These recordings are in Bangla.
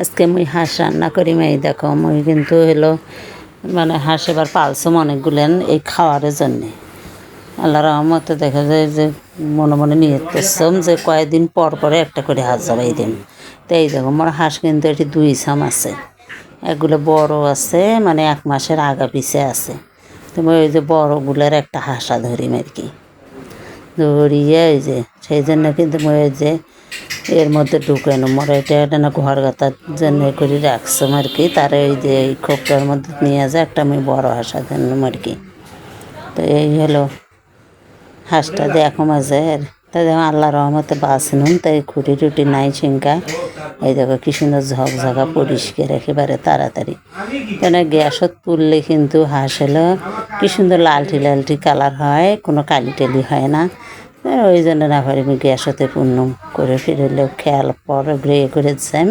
আজকে মুই হাঁস রান্না করি এই দেখো, মুই কিন্তু হলো মানে হাঁস এবার পালছম অনেকগুলেন এই খাওয়ারের জন্যে। আল্লাহ রহমতে দেখা যায় যে মনে মনে নিয়ে করছম যে কয়েকদিন পর পরে একটা করে হাঁস জবাই দিন তো এই দেখো আমার হাঁস কিন্তু এটি দুই সাম আছে। এগুলো বড় আছে মানে এক মাসের আগা পিছে আছে। তো ওই যে বড়গুলোর একটা হাঁসা ধরি আর কি। ধরিয়ে ওই যে, সেই জন্য কিন্তু ওই যে এর মধ্যে ঢুকে নো। মরে এটা এটা না ঘর গাতার জন্য করে রাখছম আর কি। তারে ওই যে এই খোপটার মধ্যে নিয়ে যায়, একটা আমি বড় হাঁসা ধরলাম আর কি। তো এই হলো হাঁসটা দেখো মাঝে। তা দেখো আল্লাহ রহমতে বাঁচনুন তাই খুঁটি টুটি নাই ছিঙ্কা এই দেখো কি সুন্দর ঝকঝকা পরিষ্কার, একেবারে তাড়াতাড়ি। কেন গ্যাসত তুললে কিন্তু হাঁস হলো কি সুন্দর লালটি লালটি কালার হয়, কোনো কালি টালি হয় না। ওই জন্য না পারি গ্যাসতে পূর্ণ করে ফিরলেও খেয়াল পর গ্রে করে যাই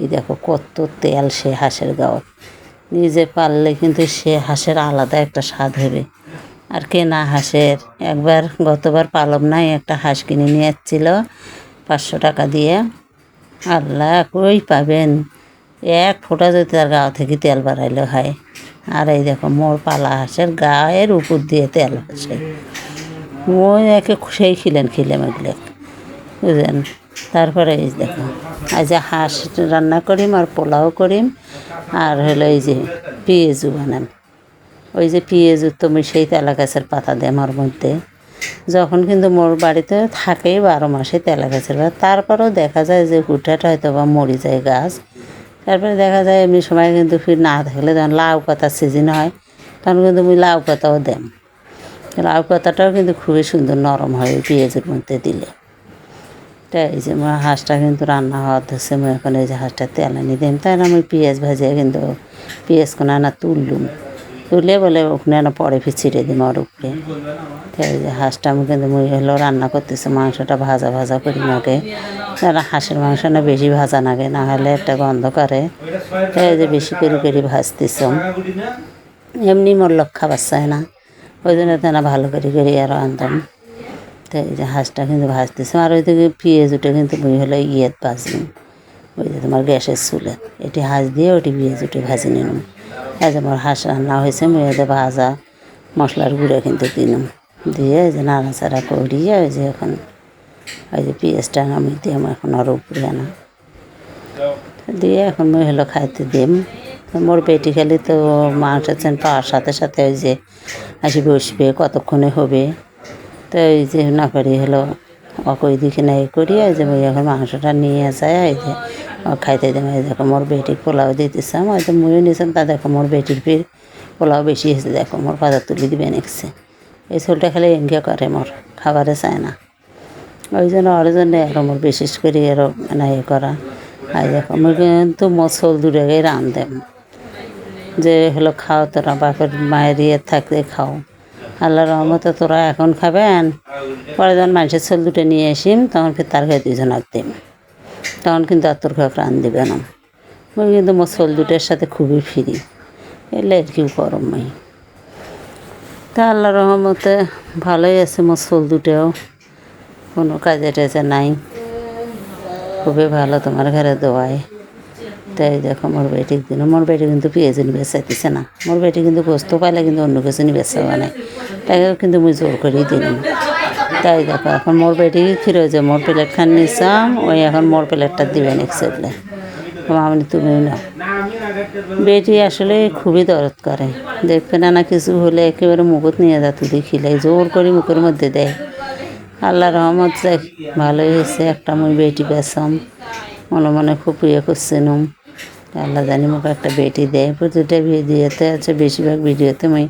এই দেখো কত তেল সে হাঁসের গাওয়াত নিজে পারলে কিন্তু সে হাঁসের আলাদা একটা স্বাদ হবে। আর কেনা হাঁসের? একবার গতবার পালম নাই, একটা হাঁস কিনে নিয়ে যাচ্ছিল পাঁচশো টাকা দিয়ে। আল্লাহ, কই পাবেন? এক ফোঁটা যদি তার গাও থেকে তেল বাড়াইলে হয়। আর এই দেখো মোর পালা হাঁসের গায়ের উপর দিয়ে তেল আসে ওই একে সেই খিলেন খিলেম এগুলো বুঝলেন? তারপরে এই দেখো যে হাঁস রান্না করিম আর পোলাও করিম, আর হলো এই যে পেঁয়াজু বানাম ওই যে পেঁয়াজু তুমি সেই তেলা গাছের পাতা দেয় আমার মধ্যে। যখন কিন্তু মোর বাড়িতে থাকেই বারো মাসে তেলা গাছের পাতা, তারপরেও দেখা যায় যে হুটাটা হয়তো বা মরি যায় গাছ। তারপরে দেখা যায় এমনি সময় কিন্তু ফির না থাকলে যখন লাউ পাতার সিজন হয়, তখন কিন্তু আমি লাউ পাতাও দেম। লাউ পাতাটাও কিন্তু খুবই সুন্দর নরম হয় পেঁয়াজের মধ্যে দিলে। তাই এই যে আমার হাঁসটা কিন্তু রান্না হওয়া ধরছে আমি এখন এই যে হাঁসটা তেল আনি দিম তাই না আমি পেঁয়াজ ভাজিয়ে কিন্তু পেঁয়াজ কোনো না তুললুম। তুলে বলে ওখানে না পরে ফির ছিটে দিম ওর উপরে। তাই যে হাঁসটা আমি কিন্তু মুই হলো রান্না করতেছে, মাংসটা ভাজা ভাজা করি যারা হাঁসের মাংস না বেশি ভাজা নাগে না হলে একটা গন্ধ করে। তাই যে বেশি করে করে ভাজতেছম এমনি মোর লোক খাবার চায় না। ওই জন্য তো না ভালো করে করে আরও আনতাম। তো এই যে হাঁসটা কিন্তু ভাজতেছে। আর ওই থেকে পেঁয়াজ উঠে কিন্তু বই হলো ইয়েত ভাজলাম ওই যে তোমার গ্যাসের চুলে। এটি হাঁস দিয়ে ওটি পেঁয়াজ উঠে ভাজি নিলাম। যে আমার হাঁস রান্না হয়েছে মেয়েদের ভাজা। মশলার গুঁড়ো কিন্তু দিলাম। দিয়ে এই যে নাড়াচাড়া করিয়ে ওই যে এখন ওই যে পেঁয়াজটা আমি দিয়ে আমার এখন আরও উপরে আনা। দিয়ে এখন মই হলো খাইতে দিম। তো মোর বেটি খালি তো মাংস চেন পাওয়ার সাথে সাথে ওই যে আসি বসবে, কতক্ষণে হবে। তো এই যে না করি হলো অকই দিকে নাই করি এই যে মই এখন মাংসটা নিয়ে যায় এই যে খাইতে দিম। এই দেখো মোর বেটির পোলাও দিতেছাম ওই যে মুড়ি নিয়েছেন, তা দেখো মোর বেটির ফির পোলাও বেশি হয়েছে, দেখো মোর বাজার তুলি দিবে নেকছে এই ছোলটা খালি এঙ্গে করে মোর, খাবারে চায় না। ওই জন্য ওর জন্য আরও মোর বিশেষ করে আরও মানে ইয়ে করা। আর দেখো। আমি কিন্তু মশল দূরে গিয়ে দেব। যে হলো খাও তোরা, বাপের মায়ের ইয়ে থাকতে খাও। আল্লাহ রহমতে তোরা এখন খাবেন। পরে যখন মানুষের ছোল দুটো নিয়ে আসিম, তখন ফের তার গায়ে দুজন দিম। তখন কিন্তু আর তোর খাওয়া রান দেবে না। ওই কিন্তু মোর ছোল দুটোর সাথে খুবই ফ্রি। এলে আর কি গরম মাই। তা আল্লাহ রহমতে ভালোই আছে মোর ছোল দুটোও কোনো কাজে টাজে নাই। খুবই ভালো তোমার ঘরে দোয়াই। তাই দেখো, মোর বেটি দিন মোর বেটি কিন্তু পেঁয়াজ নিবে চাইতেছে না। মোর বেটি কিন্তু গোস্ত পাইলে কিন্তু অন্য কিছু নিবে চাওয়া নাই তাকেও কিন্তু মুই জোর করেই দিলাম তাই দেখো, এখন মোর বেটি ফিরে যে মোর প্লেট খান নিছাম, ওই এখন মোর প্লেটটা দিবে নেক্সট বলে মামনি তুমি না বেটি আসলে খুবই দরদ করে। দেখবে না না কিছু হলে একেবারে মুখত নিয়ে যা তুলি খিলাই জোর করে মুখের মধ্যে দেয়। আল্লাহ রহমত যাই ভালোই হয়েছে, একটা মুই বেটি পেছাম মনে মনে খুব ইয়ে করছিলাম। আল্লাহ জানি মোকে একটা বেটি দেয়। প্রতিটা ভিডিওতে আছে, বেশিরভাগ ভিডিওতে মুই